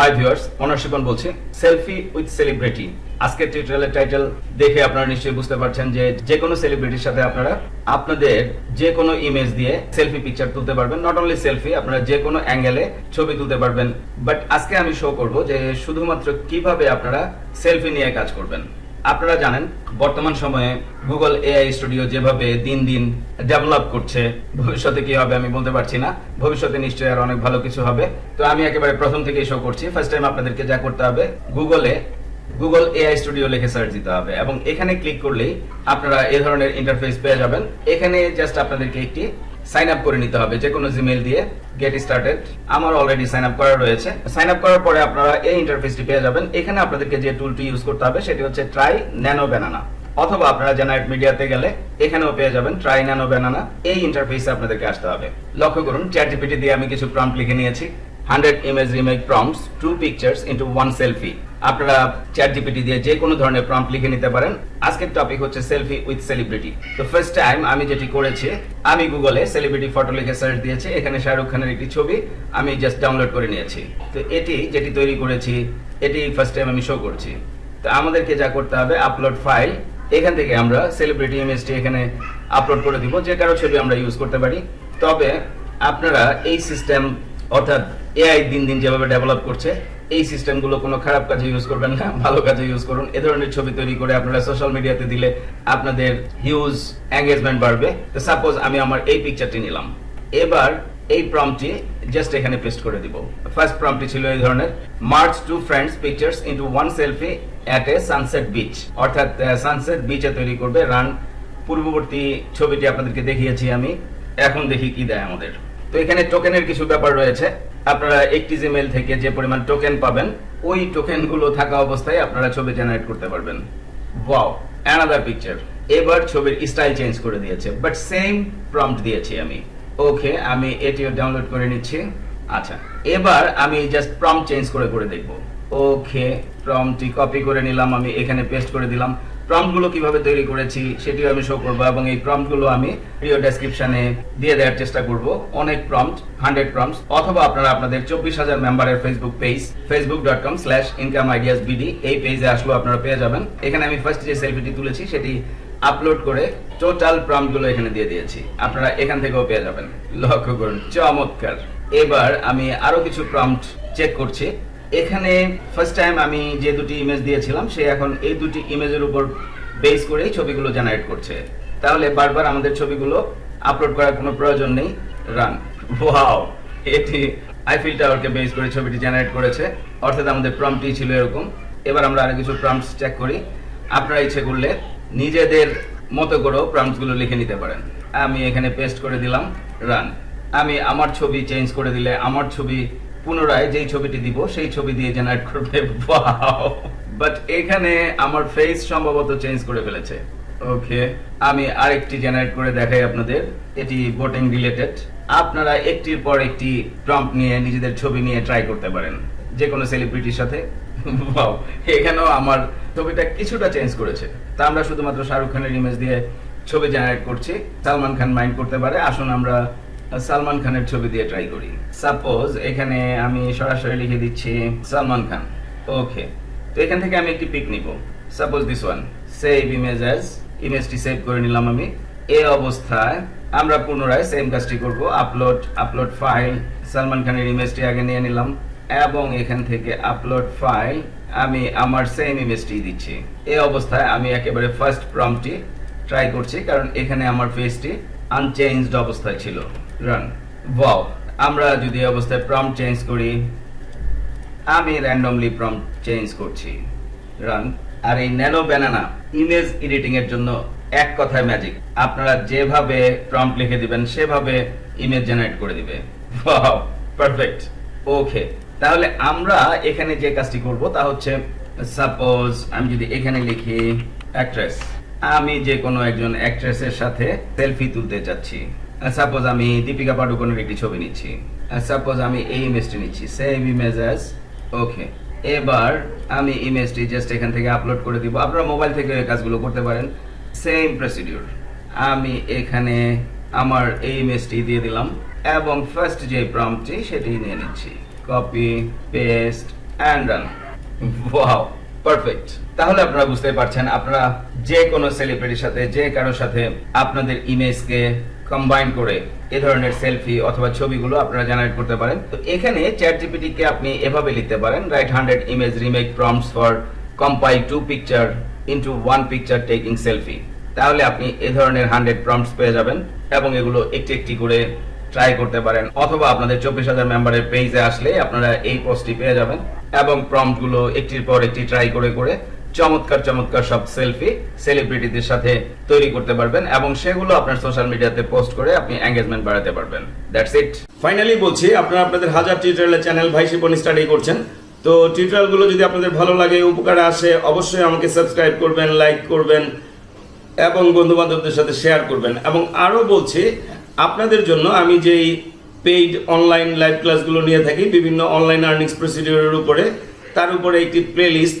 Hi viewers honour Shipon বলছি। Selfie with celebrity আজকের টিউটোরিয়ালের টাইটেল দেখে আপনারা নিশ্চয়ই বুঝতে পারছেন যে যে কোনো সেলিব্রিটির সাথে আপনারা আপনাদের যে কোনো ইমেজ দিয়ে সেলফি পিকচার তুলতে পারবেন। নট অনলি সেলফি আপনারা যে কোনো অ্যাঙ্গেলে ছবি তুলতে পারবেন। বাট আজকে আমি শো করব যে শুধুমাত্র কীভাবে আপনারা সেলফি নিয়ে কাজ করবেন। আপনারা জানেন, বর্তমান সময়ে গুগল এআই স্টুডিও যেভাবে দিন দিন ডেভেলপ করছে, ভবিষ্যতে কি হবে আমি বলতে পারছি না। ভবিষ্যতে নিশ্চয়ই আর অনেক ভালো কিছু হবে। তো আমি একেবারে প্রথম থেকেই শো করছি। ফার্স্ট টাইম আপনাদেরকে যা করতে হবে গুগলে গুগল এআই স্টুডিও লিখে সার্চ দিতে হবে এবং এখানে ক্লিক করলেই আপনারা এই ধরনের ইন্টারফেস পেয়ে যাবেন। এখানে জাস্ট আপনাদেরকে একটি সাইন আপ করে নিতে হবে যে কোনো জিমেল দিয়ে গেট স্টার্টেড আমার অলরেডি সাইন আপ করা রয়েছে। সাইন আপ করার পরে আপনারা এই ইন্টারফেসটি পেয়ে যাবেন। এখানে আপনাদেরকে যে টুলটি ইউজ করতে হবে, সেটি হচ্ছে ট্রাই ন্যানো ব্যানানা অথবা আপনারা জেনারেট মিডিয়াতে গেলে এখানেও পেয়ে যাবেন ট্রাই ন্যানো ব্যানানা এই ইন্টারফেসে আপনাদেরকে আসতে হবে। লক্ষ্য করুন চ্যাট জিপিটি দিয়ে আমি কিছু প্রম্পট লিখে নিয়েছি। Hundred image remake prompts two pictures into one selfie আপনারা চ্যাট জিপিটি দিয়ে যে কোনো ধরনের প্রম্পট লিখে নিতে পারেন। আজকের টপিক হচ্ছে সেলফি উইথ সেলিব্রিটি তো ফার্স্ট টাইম আমি যেটি করেছি, আমি গুগলে সেলিব্রিটি ফটো লিখে সার্চ দিয়েছি। এখানে শাহরুখ খানের একটি ছবি আমি জাস্ট ডাউনলোড করে নিয়েছি। তো এটি যেটি তৈরি করেছি, এটি ফার্স্ট টাইম আমি শো করছি। তো আমাদেরকে যা করতে হবে আপলোড ফাইল এখান থেকে আমরা সেলিব্রিটি ইমেজটি এখানে আপলোড করে দিব। যে কারও ছবি আমরা ইউজ করতে পারি। তবে আপনারা এই সিস্টেম অর্থাৎ এআই দিন দিন যেভাবে ডেভেলপ করছে এই সিস্টেমগুলো কোনো খারাপ কাজে ইউজ করবেন না, ভালো কাজে ইউজ করুন। এ ধরনের ছবি তৈরি করে আপনারা সোশ্যাল মিডিয়াতে দিলে আপনাদের হিউজ এঙ্গেজমেন্ট বাড়বে। তো সাপোজ আমি আমার এই পিকচারটি নিলাম। এবার এই প্রম্পটি জাস্ট এখানে পেস্ট করে দিব। ফার্স্ট প্রম্পটি ছিল এই ধরনের merge two friends pictures into one selfie at a sunset beach অর্থাৎ সানসেট বিচে তৈরি করবে রান পূর্ববর্তী ছবিটি আপনাদেরকে দেখিয়েছি আমি। এখন দেখি কি দেয় আমাদের। তো এখানে টোকেনের কিছু ব্যাপার রয়েছে। আপনারা একটি জিমেল থেকে যে পরিমাণ টোকেন পাবেন, ওই টোকেনগুলো থাকা অবস্থায় আপনারা ছবি জেনারেট করতে পারবেন। ওয়াও অ্যানাদার পিকচার এবার ছবির স্টাইল চেঞ্জ করে দিয়েছে বাট সেম প্রম্পট দিয়েছি আমি। ওকে আমি এটিও ডাউনলোড করে নিচ্ছি। আচ্ছা এবার আমি জাস্ট প্রম্পট চেঞ্জ করে করে দেখব। ওকে প্রম্পটটি কপি করে নিলাম, আমি এখানে পেস্ট করে দিলাম। প্রম্পটগুলো কীভাবে তৈরি করেছি সেটিও আমি শো করব এবং এই প্রম্পটগুলো আমি ভিডিও ডেসক্রিপশনে দিয়ে দেওয়ার চেষ্টা করব। অনেক প্রম্পট হান্ড্রেড প্রম্পট অথবা আপনারা আপনাদের চব্বিশ হাজার মেম্বারের Facebook page Facebook dot com slash income ideas BD এই পেজে আসলেও আপনারা পেয়ে যাবেন। এখানে আমি ফার্স্ট যে সেলফিটি তুলেছি, সেটি আপলোড করে টোটাল প্রম্পটগুলো এখানে দিয়ে দিয়েছি। আপনারা এখান থেকেও পেয়ে যাবেন। লক্ষ্য করুন, চমৎকার। এবার আমি আরও কিছু প্রম্পট চেক করছি। এখানে ফার্স্ট টাইম আমি যে দুটি ইমেজ দিয়েছিলাম, সে এখন এই দুটি ইমেজের উপর বেস করেই ছবিগুলো জেনারেট করছে। তাহলে বারবার আমাদের ছবিগুলো আপলোড করার কোনো প্রয়োজন নেই। রান ওয়াও এটি আইফিল টাওয়ারকে বেস করে ছবিটি জেনারেট করেছে। অর্থাৎ আমাদের প্রম্পটি ছিল এরকম। এবার আমরা আরও কিছু প্রম্পটস চেক করি। আপনারা ইচ্ছে করলে নিজেদের মতো করেও প্রম্পটসগুলো লিখে নিতে পারেন। আমি এখানে পেস্ট করে দিলাম। রান আমি আমার ছবি চেঞ্জ করে দিলে আমার ছবি পুনরায় যেই ছবিটি দিব সেই ছবি দিয়ে জেনারেট করবে। বাট এখানে আমার ফেস সম্ভবত চেঞ্জ করে ফেলেছে। ওকে আমি আরেকটি জেনারেট করে দেখাই আপনাদের। এটি ভোটিং রিলেটেড আপনারা একটির পর একটি প্রম্পট নিয়ে নিজেদের ছবি নিয়ে ট্রাই করতে পারেন যে কোনো সেলিব্রিটির সাথে। Wow, এখানেও আমার ছবিটা কিছুটা চেঞ্জ করেছে। তা আমরা শুধুমাত্র শাহরুখ খানের ইমেজ দিয়ে ছবি জেনারেট করছি। সালমান খান মাইন্ড করতে পারে। আসুন আমরা সালমান খানের ছবি দিয়ে ট্রাই করি। সাপোজ এখানে আমি সরাসরি লিখে দিচ্ছি সালমান খান। ওকে তো এখান থেকে আমি একটি পিক নিব। Suppose this one save image as ইমেজটি save করে নিলাম আমি। এই অবস্থায় আমরা পুনরায় সেম কাজটি করব। আপলোড আপলোড ফাইল সালমান খানের ইমেজটি আগে নিয়ে নিলাম। এবং এখান থেকে আপলোড ফাইল আমি আমার সেম ইমেজটি দিচ্ছি। এই অবস্থায় আমি একেবারে ফার্স্ট প্রম্পটি ট্রাই করছি, কারণ এখানে আমার ফেসটি আনচেঞ্জড অবস্থায় ছিল। রান ওয়াও আমরা যদি অবস্থায় প্রম্পট চেঞ্জ করি, আমি র্যান্ডমলি প্রম্পট চেঞ্জ করছি। রান আর এই ন্যানো ব্যানানা ইমেজ এডিটিং এর জন্য এক কথায় ম্যাজিক আপনারা যেভাবে প্রম্পট লিখে দিবেন, সেভাবে ইমেজ জেনারেট করে দিবে। ওয়াও পারফেক্ট ওকে তাহলে আমরা এখানে যে কাজটি করব তা হচ্ছে সাপোজ আমি যদি এখানে লিখি অ্যাক্ট্রেস আমি যে কোনো একজন অ্যাক্ট্রেসের সাথে সেলফি তুলতে চাচ্ছি। সাপোজ আমি দীপিকা পাডুকোনের একটি ছবি নিচ্ছি। সাপোজ আমি এই ইমেজটি নিচ্ছি। সেম ইমেজ ওকে এবার আমি ইমেজটি জাস্ট এখান থেকে আপলোড করে দিব। আপনারা মোবাইল থেকে কাজগুলো করতে পারেন। সেম প্রসিডিউর আমি এখানে আমার এই ইমেজটি দিয়ে দিলাম। এবং ফার্স্ট যে প্রম্পটটি সেটি নিয়ে নিচ্ছি। Copy paste and run wow perfect তাহলে আপনারা বুঝতে পারছেন, আপনারা যে কোনো সেলিব্রিটির সাথে, যে কারোর সাথে আপনাদের ইমেজকে কম্বাইন করে এ ধরনের সেলফি অথবা ছবিগুলো আপনারা জেনারেট করতে পারেন। তো এখানে চ্যাট জিপিটিকে আপনি এভাবে লিখতে পারেন write hundred image remake prompts for compile two picture into one picture taking selfie তাহলে আপনি এ ধরনের হান্ড্রেড প্রম্পটস পেয়ে যাবেন এবং এগুলো একটি একটি করে ট্রাই করতে পারেন। অথবা আপনাদের চব্বিশ হাজার মেম্বারের পেজে আসলে আপনারা এই পোস্টটি পেয়ে যাবেন এবং প্রম্পটগুলো একটির পর একটি ট্রাই করে করে চমৎকার চমৎকার সব সেলফি সেলিব্রিটিদের সাথে তৈরি করতে পারবেন এবং সেগুলো আপনার সোশ্যাল মিডিয়াতে পোস্ট করে আপনি এঙ্গেজমেন্ট বাড়াতে পারবেন। দ্যাটস ইট ফাইনালি বলছি, আপনারা আপনাদের হাজার টিউটোরিয়ালের চ্যানেল ভাই শিপন স্টাডি করছেন। তো টিউটোরিয়ালগুলো যদি আপনাদের ভালো লাগে, উপকারে আসে, অবশ্যই আমাকে সাবস্ক্রাইব করবেন লাইক করবেন এবং বন্ধু বান্ধবদের সাথে শেয়ার করবেন। এবং আরও বলছি, আপনাদের জন্য আমি যেই পেইড অনলাইন লাইভ ক্লাসগুলো নিয়ে থাকি, বিভিন্ন অনলাইন আর্নিংস প্রসিডিওরের উপরে, তার উপরে একটি playlist